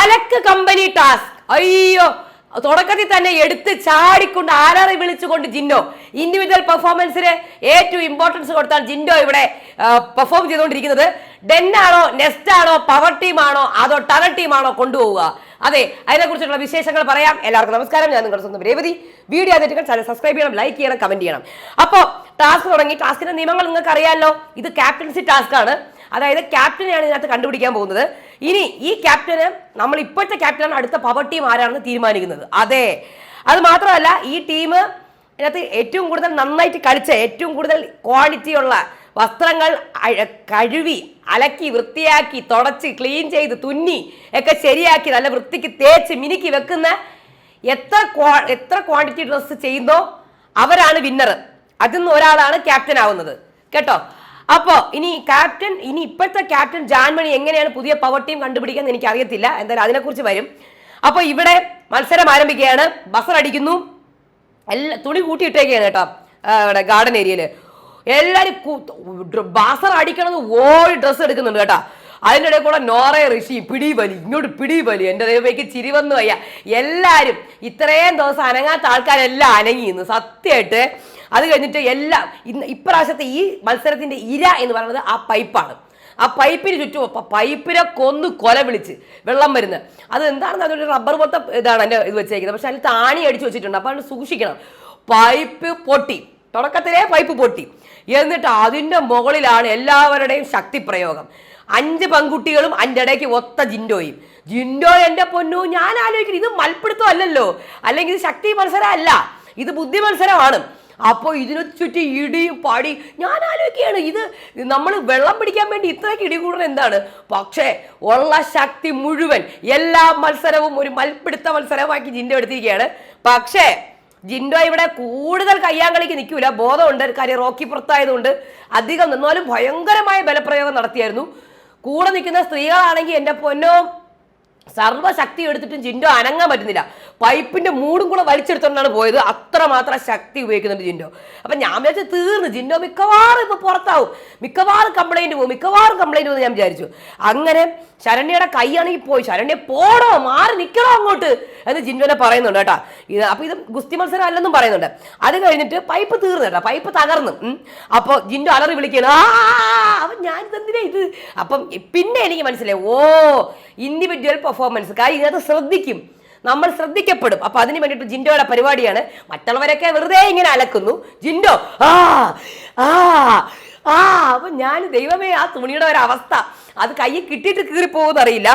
അലക്ക് company task അയ്യോ തുടക്കത്തിൽ തന്നെ എടുത്ത് ചാടിക്കൊണ്ട് ആരാറി വിളിച്ചുകൊണ്ട് ജിൻഡോ. ഇൻഡിവിജ്വൽ പെർഫോമൻസിന് ഏറ്റവും ഇമ്പോർട്ടൻസ് കൊടുത്താണ് ജിൻഡോ ഇവിടെ പെർഫോം ചെയ്തുകൊണ്ടിരിക്കുന്നത്. ഡെന്നാണോ നെസ്റ്റ് ആണോ പവർ ടീമാണോ അതോ ടണൽ ടീമാണോ കൊണ്ടുപോവുക? അതെ അതിനെക്കുറിച്ചുള്ള വിശേഷങ്ങൾ പറയാം. എല്ലാവർക്കും നമസ്കാരം. ഞാൻ നിങ്ങളുടെ സ്വന്തം രേവതി. വീഡിയോ ആദ്യമായിട്ട് ചാനൽ സബ്സ്ക്രൈബ് ചെയ്യണം ലൈക്ക് ചെയ്യണം കമന്റ് ചെയ്യണം. അപ്പോൾ ടാസ്ക് തുടങ്ങി. ടാസ്കിന്റെ നിയമങ്ങൾ നിങ്ങൾക്ക് അറിയാമല്ലോ ഇത് ക്യാപ്റ്റൻസി ടാസ്ക് ആണ്. അതായത് ക്യാപ്റ്റനെയാണ് ഇതിനകത്ത് കണ്ടുപിടിക്കാൻ പോകുന്നത്. ഇനി ഈ ക്യാപ്റ്റന് നമ്മൾ ഇപ്പോഴത്തെ ക്യാപ്റ്റനാണ് അടുത്ത പവർ ടീം ആരാണെന്ന് തീരുമാനിക്കുന്നത്. അതെ. അത് മാത്രമല്ല ഈ ടീം ഇതിനകത്ത് ഏറ്റവും കൂടുതൽ നന്നായിട്ട് കളിച്ച ഏറ്റവും കൂടുതൽ ക്വാളിറ്റി ഉള്ള വസ്ത്രങ്ങൾ കഴുകി അലക്കി വൃത്തിയാക്കി തുടച്ച് ക്ലീൻ ചെയ്ത് തുന്നി ഒക്കെ ശരിയാക്കി നല്ല വൃത്തിക്ക് തേച്ച് മിനുക്കി വെക്കുന്ന എത്ര ക്വാ എത്ര ക്വാണ്ടിറ്റി ഡ്രസ്സ് ചെയ്യുന്നോ അവരാണ് വിന്നർ അതിൽ നിന്ന് ഒരാളാണ് ക്യാപ്റ്റൻ ആവുന്നത്. കേട്ടോ? അപ്പോ ഇനി ക്യാപ്റ്റൻ ഇനി ഇപ്പോഴത്തെ ക്യാപ്റ്റൻ ജാൻമണി എങ്ങനെയാണ് പുതിയ പവർ ടീം കണ്ടുപിടിക്കുന്നത് എനിക്ക് അറിയത്തില്ല എന്തായാലും അതിനെക്കുറിച്ച് വരും. അപ്പൊ ഇവിടെ മത്സരം ആരംഭിക്കുകയാണ്. ബസർ അടിക്കുന്നു. എല്ലാ തുണി കൂട്ടിയിട്ടേക്കാണ് കേട്ടോ ഇവിടെ ഗാർഡൻ ഏരിയയിൽ എല്ലാരും ബസർ അടിക്കണത് ഓടി ഡ്രസ്സ് എടുക്കുന്നുണ്ട് കേട്ടോ. അതിന്റെ ഇടയിൽ കൂടെ നോറ ഋഷി പിടി വലി ഇങ്ങോട്ട് പിടി വലി എന്റെ ദൈവമേക്ക് ചിരി വന്നു വയ്യ. എല്ലാവരും ഇത്രയും ദിവസം അനങ്ങാത്ത ആൾക്കാരെല്ലാം അനങ്ങി ഇന്ന് സത്യമായിട്ട് അത് കഴിഞ്ഞിട്ട് എല്ലാം ഇന്ന് ഇപ്രാവശ്യത്തെ ഈ മത്സരത്തിന്റെ ഇര എന്ന് പറയുന്നത് ആ പൈപ്പാണ്. ആ പൈപ്പിന് ചുറ്റും പൈപ്പിനെ കൊന്ന് കൊല വിളിച്ച് വെള്ളം വരുന്നത് അത് എന്താണെന്ന് അതൊരു റബ്ബർ പോലത്തെ ഇതാണ് എന്റെ ഇത് വെച്ചേക്കുന്നത്. പക്ഷെ അതിൽ താണി അടിച്ച് വെച്ചിട്ടുണ്ട്. അപ്പോൾ അത് സൂക്ഷിക്കണം. പൈപ്പ് പൊട്ടി. തുടക്കത്തിലേ പൈപ്പ് പൊട്ടി. എന്നിട്ട് അതിന്റെ മുകളിലാണ് എല്ലാവരുടെയും ശക്തി പ്രയോഗം. അഞ്ച് പെൺകുട്ടികളും അതിന്റെ ഇടയ്ക്ക് ഒത്ത ജിൻഡോയും. ജിൻഡോ എന്റെ പൊന്നു ഞാൻ ആലോചിക്കുന്നു ഇത് മൽപ്പിടുത്തം അല്ലല്ലോ. അല്ലെങ്കിൽ ഇത് ശക്തി മത്സരം അല്ല. ഇത് ബുദ്ധി മത്സരമാണ്. അപ്പോൾ ഇതിനെ ചുറ്റി ഇടിയും പാടി ഞാൻ ആലോചിക്കുകയാണ് ഇത് നമ്മൾ വെള്ളം പിടിക്കാൻ വേണ്ടി ഇത്രയ്ക്ക് ഇടി കൂടുന്നത് എന്താണ്? പക്ഷേ ഉള്ള ശക്തി മുഴുവൻ എല്ലാ മത്സരവും ഒരു മൽപ്പിടുത്ത മത്സരമാക്കി ജിൻഡോ എടുത്തിരിക്കുകയാണ്. പക്ഷേ ജിൻഡോ ഇവിടെ കൂടുതൽ കയ്യാങ്കളിക്ക് നിൽക്കൂല. ബോധമുണ്ട് കാര്യം റോക്കി പുറത്തായതുകൊണ്ട് അധികം നിന്നാലും ഭയങ്കരമായ ബലപ്രയോഗം നടത്തിയായിരുന്നു. കൂടെ നിൽക്കുന്ന സ്ത്രീകളാണെങ്കിൽ എന്റെ പൊന്നോ സർവശക്തി എടുത്തിട്ടും ജിൻഡോ അനങ്ങാൻ പറ്റുന്നില്ല. പൈപ്പിന്റെ മൂടും കൂടെ വലിച്ചെടുത്തോണ്ടാണ് പോയത്. അത്രമാത്രം ശക്തി ഉപയോഗിക്കുന്നുണ്ട് ജിൻഡോ. അപ്പൊ ഞാൻ വിചാരിച്ചു തീർന്നു. ജിൻഡോ മിക്കവാറും ഇപ്പൊ പുറത്താവും. മിക്കവാറും കംപ്ലൈന്റ് പോകും. മിക്കവാറും കംപ്ലൈന്റ് പോകും ഞാൻ വിചാരിച്ചു. അങ്ങനെ ശരണ്യയുടെ കൈയാണെങ്കിൽ പോയി. ശരണ്യ പോടോ മാറി നിൽക്കണോ അങ്ങോട്ട് എന്ന് ജിൻഡോനെ പറയുന്നുണ്ട് കേട്ടോ. ഇത് അപ്പൊ ഇത് ഗുസ്തി മത്സരം അല്ലെന്നും പറയുന്നുണ്ട്. അത് കഴിഞ്ഞിട്ട് പൈപ്പ് തീർന്നു കേട്ടോ. പൈപ്പ് തകർന്നു. അപ്പോൾ അപ്പൊ ജിൻഡോ അലറി വിളിക്കണം ആ ഞാൻ എന്തിനാ ഇത്? അപ്പം പിന്നെ എനിക്ക് മനസ്സിലായി. ഓ ഇൻഡിവിജ്വൽ പെർഫോമൻസ് കാര്യം ഇതിനകത്ത് ശ്രദ്ധിക്കും. നമ്മൾ ശ്രദ്ധിക്കപ്പെടും. അപ്പൊ അതിന് വേണ്ടിട്ട് ജിൻഡോയുടെ പരിപാടിയാണ്. മറ്റുള്ളവരൊക്കെ വെറുതെ ഇങ്ങനെ അലക്കുന്നു. ജിൻഡോ ആ ആ ആ അപ്പൊ ഞാൻ ദൈവമേ ആ തുണിയുടെ ഒരു അവസ്ഥ. അത് കൈ കിട്ടിയിട്ട് കീറി പോകുന്നറിയില്ല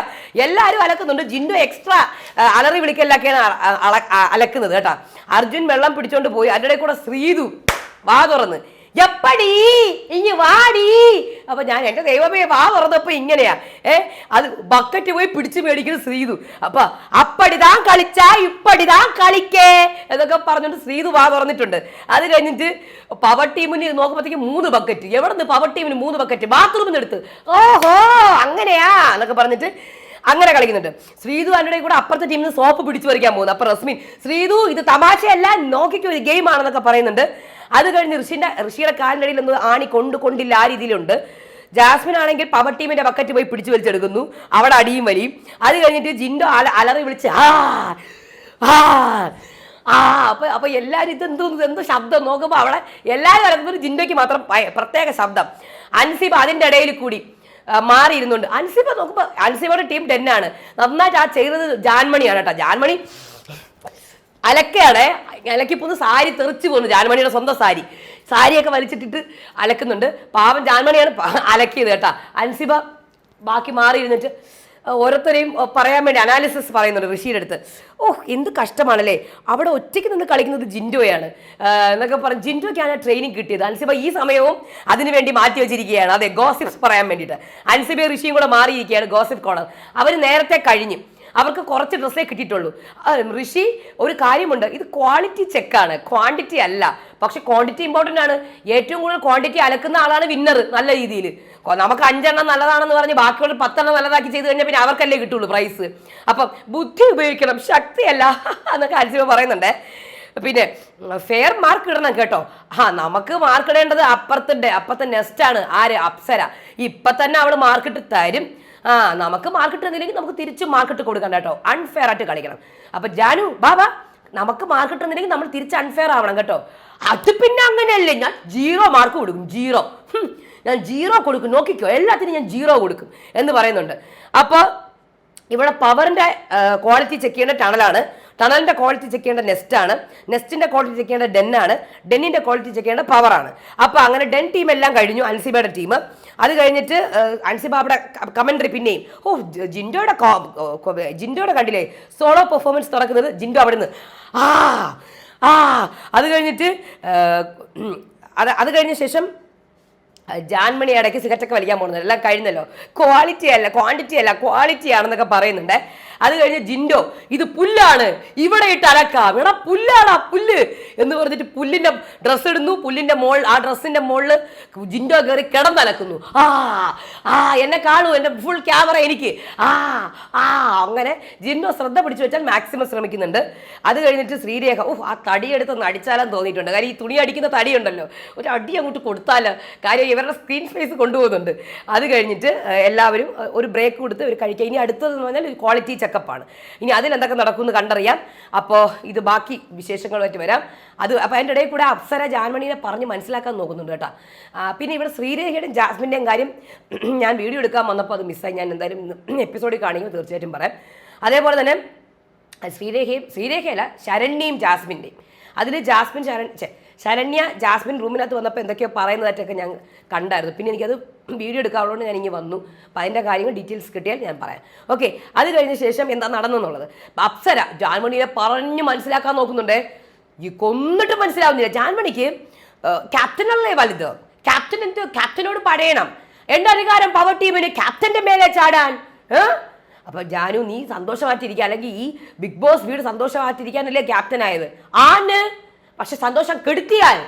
എല്ലാവരും അലക്കുന്നുണ്ട്. ജിൻഡോ എക്സ്ട്രാ അലറി വിളിക്കലൊക്കെയാണ് അലക്കുന്നത് കേട്ടാ. അർജുൻ വെള്ളം പിടിച്ചോണ്ട് പോയി. അതിന്റെ കൂടെ ശ്രീതു വാ തുറന്ന്. എപ്പടി? ഇനി വാടി. അപ്പൊ ഞാൻ എന്റെ ദൈവമേ വാ തുറന്നപ്പോ ഇങ്ങനെയാ. ഏ അത് ബക്കറ്റ് പോയി പിടിച്ചു മേടിക്കുന്ന ശ്രീതു. അപ്പൊ അപ്പടിതാ കളിച്ചാ ഇപ്പടിതാ കളിക്കേ എന്നൊക്കെ പറഞ്ഞുകൊണ്ട് ശ്രീതു വാ തുറന്നിട്ടുണ്ട്. അത് കഴിഞ്ഞിട്ട് പവർ ടീമിന് നോക്കുമ്പോഴത്തേക്ക് മൂന്ന് ബക്കറ്റ് എവിടെ നിന്ന് പവർ ടീമിന് മൂന്ന് ബക്കറ്റ് ബാത്റൂമിൽ നിന്ന് എടുത്ത്. ഓഹോ അങ്ങനെയാ എന്നൊക്കെ പറഞ്ഞിട്ട് അങ്ങനെ കളിക്കുന്നുണ്ട്. ശ്രീതു അതിന്റെ കൂടെ അപ്പുറത്തെ ടീമിൽ നിന്ന് സോപ്പ് പിടിച്ചു പറിക്കാൻ പോകുന്നു. അപ്പൊ റസ്മിൻ ശ്രീതു ഇത് തമാശയല്ല നോക്കിക്കോ ഇത് ഗെയിം ആണെന്നൊക്കെ പറയുന്നുണ്ട്. അത് കഴിഞ്ഞ് ഋഷിന്റെ ഋഷിയുടെ കാലിനടിയിൽ ഇടയിൽ ആണി കൊണ്ട് കൊണ്ടില്ല ആ രീതിയിലുണ്ട്. ജാസ്മിൻ ആണെങ്കിൽ പവർ ടീമിന്റെ ബക്കറ്റ് പോയി പിടിച്ചു വലിച്ചെടുക്കുന്നു. അവിടെ അടിയും വലിയും. അത് കഴിഞ്ഞിട്ട് ജിൻഡോ അല അലറി വിളിച്ച് ആ ആ അപ്പൊ അപ്പൊ എല്ലാവരും ഇതെന്തോ എന്തോ ശബ്ദം നോക്കുമ്പോൾ അവിടെ എല്ലാവരും അലക്കുമ്പോൾ ജിൻഡോയ്ക്ക് മാത്രം പ്രത്യേക ശബ്ദം. അൻസിബ് അതിന്റെ ഇടയിൽ കൂടി മാറിയിരുന്നുണ്ട്. അൻസിബ നോക്കുമ്പോൾ അൻസിബയുടെ ടീം ആണ്. നന്നായിട്ട് ആ ചെയ്തത് ജാൻമണിയാണ് കേട്ടോ. ജാൻമണി അലക്കയാണ്. അലക്കിപ്പോന്ന് സാരി തെറിച്ച് പോകുന്നു ജാൻമണിയുടെ സ്വന്തം സാരി. സാരിയൊക്കെ വലിച്ചിട്ടിട്ട് അലക്കുന്നുണ്ട്. പാവം ജാൻമണിയാണ് അലക്കിയത് കേട്ടാ. അൻസിബ ബാക്കി മാറിയിരുന്നിട്ട് ഓരോരുത്തരെയും പറയാൻ വേണ്ടി അനാലിസിസ് പറയുന്നുണ്ട് ഋഷിയുടെ അടുത്ത്. ഓഹ് എന്ത് കഷ്ടമാണല്ലേ. അവിടെ ഒറ്റയ്ക്ക് നിന്ന് കളിക്കുന്നത് ജിൻഡോയാണ്. എന്നൊക്കെ പറഞ്ഞ് ജിൻഡോയ്ക്കാണ് ട്രെയിനിങ് കിട്ടിയത്. അൻസിബ ഈ സമയവും അതിനുവേണ്ടി മാറ്റി വെച്ചിരിക്കുകയാണ്. അതെ ഗോസിപ്സ് പറയാൻ വേണ്ടിയിട്ട്. അൻസിബ ഋഷിയും കൂടെ മാറിയിരിക്കുകയാണ് ഗോസിപ്പ് കോണർ അവർ നേരത്തെ കഴിഞ്ഞു. അവർക്ക് കുറച്ച് ഡ്രസ്സേ കിട്ടിയിട്ടുള്ളൂ. ഋഷി ഒരു കാര്യമുണ്ട്. ഇത് ക്വാളിറ്റി ചെക്കാണ് ക്വാണ്ടിറ്റി അല്ല. പക്ഷെ ക്വാണ്ടിറ്റി ഇമ്പോർട്ടന്റ് ആണ്. ഏറ്റവും കൂടുതൽ ക്വാണ്ടിറ്റി അലക്കുന്ന ആളാണ് വിന്നർ നല്ല രീതിയിൽ. നമുക്ക് അഞ്ചെണ്ണം നല്ലതാണെന്ന് പറഞ്ഞ് ബാക്കിയുള്ള പത്തെണ്ണം നല്ലതാക്കി ചെയ്ത് കഴിഞ്ഞാൽ പിന്നെ അവർക്കല്ലേ കിട്ടുള്ളൂ പ്രൈസ് അപ്പം ബുദ്ധി ഉപയോഗിക്കണം. ശക്തിയല്ല എന്നൊക്കെ അൽസിമ പറയുന്നുണ്ടേ. പിന്നെ ഫെയർ മാർക്ക് ഇടണം കേട്ടോ. ആ നമുക്ക് മാർക്ക് ഇടേണ്ടത് അപ്പുറത്തിന്റെ അപ്പുറത്തെ നെസ്റ്റാണ് ആര്? അപ്സര. ഇപ്പം തന്നെ അവൾ മാർക്കിട്ട് തരും. ആ നമുക്ക് മാർക്കറ്റ് തന്നില്ലെങ്കിൽ നമുക്ക് തിരിച്ച് മാർക്കറ്റ് കൊടുക്കണം കേട്ടോ. അൺഫെയർ ആയിട്ട് കളിക്കണം. അപ്പൊ ജാനു ബാബ നമുക്ക് മാർക്കറ്റ് തന്നില്ലെങ്കിൽ നമ്മൾ തിരിച്ച് അൺഫെയർ ആവണം കേട്ടോ. അത് പിന്നെ അങ്ങനെയല്ലേ? ഞാൻ ജീറോ മാർക്ക് കൊടുക്കും ജീറോ ഞാൻ ജീറോ കൊടുക്കും. നോക്കിക്കോ എല്ലാത്തിനും ഞാൻ ജീറോ കൊടുക്കും എന്ന് പറയുന്നുണ്ട്. അപ്പോൾ ഇവിടെ പവറിന്റെ ക്വാളിറ്റി ചെക്ക് ചെയ്യേണ്ട ടണലാണ് ടണലിന്റെ ക്വാളിറ്റി ചെക്ക് ചെയ്യേണ്ട നെസ്റ്റ് ആണ്. നെസ്റ്റിന്റെ ക്വാളിറ്റി ചെക്ക് ചെയ്യേണ്ട ആണ്. ഡെന്നിന്റെ ക്വാളിറ്റി ചെക്ക് ചെയ്യേണ്ട പവറാണ് അപ്പോൾ അപ്പൊ അങ്ങനെ ഡെൻ ടീം എല്ലാം കഴിഞ്ഞു അൻസിബയുടെ ടീം അത് കഴിഞ്ഞിട്ട് അൻസിബാബയുടെ കമന്ററി പിന്നെയും. ഓ ജിൻഡോയുടെ ജിൻഡോയുടെ കണ്ടില്ലേ? സോളോ പെർഫോമൻസ് തുറക്കുന്നത് ജിൻഡോ അവിടെ നിന്ന് ആ ആ അത് കഴിഞ്ഞിട്ട് അത് അത് കഴിഞ്ഞ ശേഷം ജാൻമണി ഇടയ്ക്ക് സിഗരറ്റൊക്കെ വലിക്കാൻ പോകുന്നത്. എല്ലാം കഴിഞ്ഞല്ലോ. ക്വാളിറ്റി അല്ല ക്വാണ്ടിറ്റി അല്ല ക്വാളിറ്റി ആണെന്നൊക്കെ പറയുന്നുണ്ട്. അത് കഴിഞ്ഞ് ജിൻഡോ ഇത് പുല്ലാണ്. ഇവിടെ ഇട്ട് അലക്കാം. ഇവിടെ പുല്ലാടാ പുല്ല്. എന്ന് പറഞ്ഞിട്ട് പുല്ലിന്റെ ഡ്രസ്സ് ഇടുന്നു. പുല്ലിന്റെ മോൾ ആ ഡ്രസ്സിന്റെ മുകളിൽ ജിൻഡോ കയറി കിടന്നലക്കുന്നു. ആ ആ എന്നെ കാണൂ. എന്റെ ഫുൾ ക്യാമറ എനിക്ക്. ആ ആ. അങ്ങനെ ജിൻഡോ ശ്രദ്ധ പിടിച്ചു വെച്ചാൽ മാക്സിമം ശ്രമിക്കുന്നുണ്ട്. അത് കഴിഞ്ഞിട്ട് ശ്രീരേഖ ഓ ആ തടിയെടുത്ത് ഒന്ന് അടിച്ചാലും തോന്നിയിട്ടുണ്ട്. കാര്യം ഈ തുണി അടിക്കുന്ന തടിയുണ്ടല്ലോ. ഒരു അടി അങ്ങോട്ട് കൊടുത്താൽ കാര്യം ഇവരുടെ സ്ക്രീൻ സ്പേസ് കൊണ്ടുപോകുന്നുണ്ട്. അത് കഴിഞ്ഞിട്ട് എല്ലാവരും ഒരു ബ്രേക്ക് കൊടുത്ത് ഇവർ കഴിക്കുക. ഇനി അടുത്തതെന്ന് പറഞ്ഞാൽ ഒരു ക്വാളിറ്റി ചെക്കപ്പാണ് ഇനി അതിൽ എന്തൊക്കെ നടക്കുമെന്ന് കണ്ടറിയാം. അപ്പോൾ ഇത് ബാക്കി വിശേഷങ്ങളുമായിട്ട് വരാം. അത് അപ്പോൾ അതിന്റെ ഇടയിൽ കൂടെ അപ്സര ജാൻമണീനെ പറഞ്ഞ് മനസ്സിലാക്കാൻ നോക്കുന്നുണ്ട് കേട്ടോ. പിന്നെ ഇവിടെ ശ്രീരേഖയുടെയും ജാസ്മിന്റെയും കാര്യം ഞാൻ വീഡിയോ എടുക്കാൻ വന്നപ്പോൾ അത് മിസ്സായി ഞാൻ എന്തായാലും എപ്പിസോഡിൽ കാണിക്കുമ്പോൾ തീർച്ചയായിട്ടും പറയാം. അതേപോലെ തന്നെ ശ്രീരേഖയും ശ്രീരേഖയല്ല ശരണ്യയും ജാസ്മിന്റെയും. അതിൽ ജാസ്മിൻ ശരൺ ശരണ്യ ജാസ്മിൻ റൂമിനകത്ത് വന്നപ്പോൾ എന്തൊക്കെയോ പറയുന്നതായിട്ടൊക്കെ ഞാൻ കണ്ടായിരുന്നു. പിന്നെ എനിക്കത് വീഡിയോ എടുക്കാറുള്ളതുകൊണ്ട് ഞാൻ ഇങ്ങനെ വന്നു. അപ്പം അതിന്റെ കാര്യങ്ങൾ ഡീറ്റെയിൽസ് കിട്ടിയാൽ ഞാൻ പറയാം. ഓക്കെ അത് കഴിഞ്ഞ ശേഷം എന്താ നടന്നെന്നുള്ളത്? അപ്സര ജാൻമണിയെ പറഞ്ഞ് മനസ്സിലാക്കാൻ നോക്കുന്നുണ്ടേ. ഈ കൊന്നിട്ട് മനസ്സിലാവുന്നില്ല. ജാൻമണിക്ക് ക്യാപ്റ്റനല്ലേ വലുത്? ക്യാപ്റ്റൻ എന്ത്? ക്യാപ്റ്റനോട് പടയണം. എന്റെ അധികാരം പവർ ടീമിന് ക്യാപ്റ്റന്റെ മേലെ ചാടാൻ. അപ്പോൾ അപ്പൊ ജാനു നീ സന്തോഷമായിട്ടിരിക്കുക. അല്ലെങ്കിൽ ഈ ബിഗ് ബോസ് വീട് സന്തോഷമായിട്ടിരിക്കാനല്ലേ ക്യാപ്റ്റൻ ആയത് ആണ് പക്ഷെ സന്തോഷം കെടുത്തിയാൽ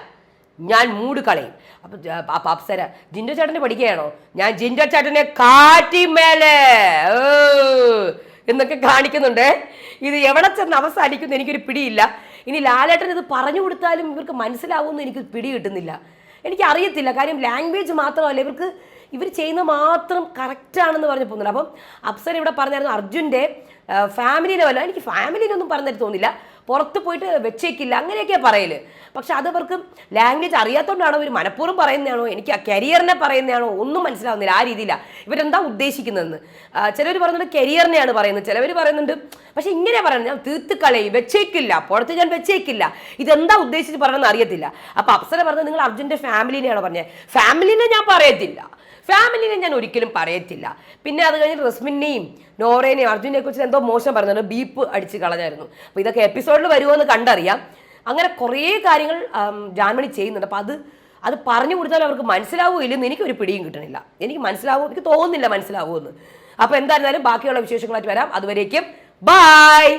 ഞാൻ മൂട് കളയും. അപ്പൊ അപ്സര ജിൻഡോ ചേട്ടനെ പഠിക്കുകയാണോ? ഞാൻ ജിൻഡോ ചേട്ടനെ കാറ്റിമേലെ എന്നൊക്കെ കാണിക്കുന്നുണ്ട്. ഇത് എവിടെ ചെന്ന് അവസാനിക്കുന്നു എനിക്കൊരു പിടിയില്ല. ഇനി ലാലേട്ടൻ ഇത് പറഞ്ഞു കൊടുത്താലും ഇവർക്ക് മനസ്സിലാവുമെന്ന് എനിക്ക് പിടി കിട്ടുന്നില്ല. എനിക്ക് അറിയത്തില്ല കാര്യം ലാംഗ്വേജ് മാത്രമല്ല ഇവർക്ക് ഇവർ ചെയ്യുന്ന മാത്രം കറക്റ്റാണെന്ന് പറഞ്ഞു പോകുന്നുണ്ട് അപ്പം അപ്സര ഇവിടെ പറഞ്ഞായിരുന്നു അർജുന്റെ ഫാമിലിയിലെ വല്ല എനിക്ക് ഫാമിലിയിലൊന്നും പറഞ്ഞിട്ട് തോന്നില്ല. പുറത്ത് പോയിട്ട് വെച്ചേക്കില്ല. അങ്ങനെയൊക്കെയാണ് പറയൽ. പക്ഷെ അത് അവർക്ക് ലാംഗ്വേജ് അറിയാത്തതുകൊണ്ടാണോ ഇവർ മനഃപൂർവം പറയുന്നതാണോ? എനിക്ക് ആ കരിയറിനെ പറയുന്നതാണോ? ഒന്നും മനസ്സിലാവുന്നില്ല. ആ രീതിയിലാണ് ഇവരെന്താ ഉദ്ദേശിക്കുന്നതെന്ന്? ചിലവർ പറയുന്നുണ്ട് കരിയറിനെയാണ് പറയുന്നത്. ചിലവർ പറയുന്നുണ്ട് പക്ഷെ ഇങ്ങനെ പറയുന്നത് ഞാൻ തീർത്ത് കളയും. വെച്ചേക്കില്ല. പുറത്ത് ഞാൻ വെച്ചേക്കില്ല. ഇതെന്താ ഉദ്ദേശിച്ച് പറയണമെന്ന് അറിയത്തില്ല. അപ്പൊ അപ്സര പറഞ്ഞത് നിങ്ങൾ അർജുന്റെ ഫാമിലിനെയാണ് പറഞ്ഞത് ഫാമിലിനെ ഞാൻ പറയത്തില്ല. ഫാമിലിനെ ഞാൻ ഒരിക്കലും പറയത്തില്ല. പിന്നെ അത് കഴിഞ്ഞ് റസ്മിനെയും നോറേനെയും അർജുനെ കുറിച്ച് എന്തോ മോശം പറഞ്ഞത് ബീപ്പ് അടിച്ച് കളഞ്ഞായിരുന്നു. അപ്പോൾ ഇതൊക്കെ എപ്പിസോഡിൽ വരുമോ എന്ന് കണ്ടറിയാം. അങ്ങനെ കുറേ കാര്യങ്ങൾ ജാൻമണി ചെയ്യുന്നുണ്ട്. അപ്പോൾ അത് അത് പറഞ്ഞു കൊടുത്താൽ അവർക്ക് മനസ്സിലാവൂ ഇല്ലെന്ന് എനിക്കൊരു പിടിയും കിട്ടണില്ല. എനിക്ക് മനസ്സിലാവും എനിക്ക് തോന്നുന്നില്ല മനസ്സിലാവുമെന്ന് അപ്പോൾ എന്തായിരുന്നാലും ബാക്കിയുള്ള വിശേഷങ്ങളായിട്ട് വരാം. അതുവരേക്കും ബായ്